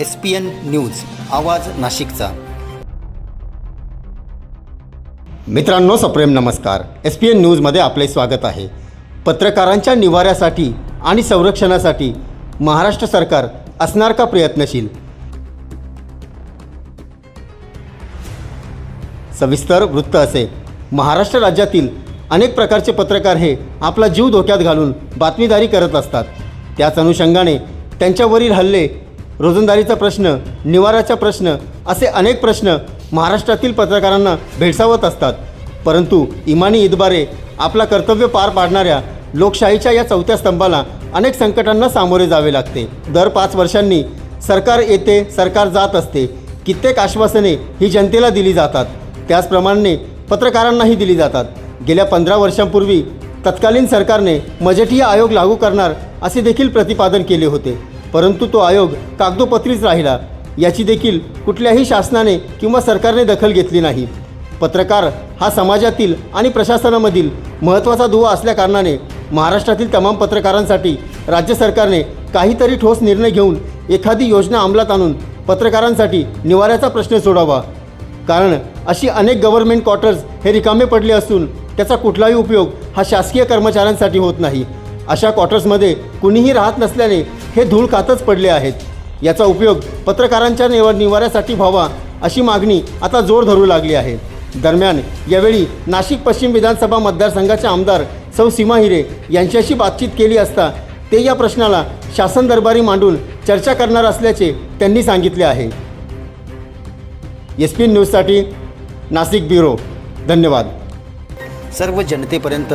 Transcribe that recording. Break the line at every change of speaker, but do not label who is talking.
S P N news आवाज नाशिकचा. मित्रांनो सप्रेम नमस्कार. एस पी एन न्यूजमध्ये आपले स्वागत आहे. पत्रकारांच्या निवाऱ्यासाठी आणि संरक्षणासाठी महाराष्ट्र सरकार असणार का प्रयत्नशील? सविस्तर वृत्त असे. महाराष्ट्र राज्यातील अनेक प्रकारचे पत्रकार हे आपला जीव धोक्यात घालून बातमीदारी करत असतात. त्याच अनुषंगाने त्यांच्यावरील हल्ले रोजंदारीचा प्रश्न निवाराचा प्रश्न असे अनेक प्रश्न महाराष्ट्रातील पत्रकारांना भेडसावत असतात. परंतु इमानी इदबारे आपला कर्तव्य पार पाडणाऱ्या लोकशाहीच्या या चौथ्या स्तंभाला अनेक संकटांना सामोरे जावे लागते. दर पाच वर्षांनी सरकार येते सरकार जात असते. कित्येक आश्वासने ही जनतेला दिली जातात. त्याचप्रमाणे पत्रकारांनाही दिली जातात. गेल्या पंधरा वर्षांपूर्वी तत्कालीन सरकारने मजेठीय आयोग लागू करणार असे देखील प्रतिपादन केले होते. परंतु तो आयोग कागदोपत्रीच राहिला. याची देखील कुठल्याही शासनाने किंवा सरकारने दखल घेतली नाही. पत्रकार हा समाजातील आणि प्रशासनामधील महत्त्वाचा दुवा असल्याकारणाने महाराष्ट्रातील तमाम पत्रकारांसाठी राज्य सरकारने काहीतरी ठोस निर्णय घेऊन एखादी योजना अंमलात आणून पत्रकारांसाठी निवाऱ्याचा प्रश्न सोडावा. कारण अशी अनेक गव्हर्नमेंट क्वार्टर्स हे रिकामे पडले असून त्याचा कुठलाही उपयोग हा शासकीय कर्मचाऱ्यांसाठी होत नाही. अशा क्वार्टर्समध्ये कुणीही राहत नसल्याने हे धूळ खातच पडले आहेत. याचा उपयोग पत्रकारांच्या निव निवाऱ्यासाठी व्हावा अशी मागणी आता जोर धरू लागली आहे. दरम्यान यावेळी नाशिक पश्चिम विधानसभा मतदारसंघाचे आमदार सौ सीमा हिरे यांच्याशी बातचीत केली असता ते या प्रश्नाला शासन दरबारी मांडून चर्चा करणार असल्याचे त्यांनी सांगितले आहे. एस पी न्यूजसाठी नाशिक ब्युरो. धन्यवाद. सर्व जनतेपर्यंत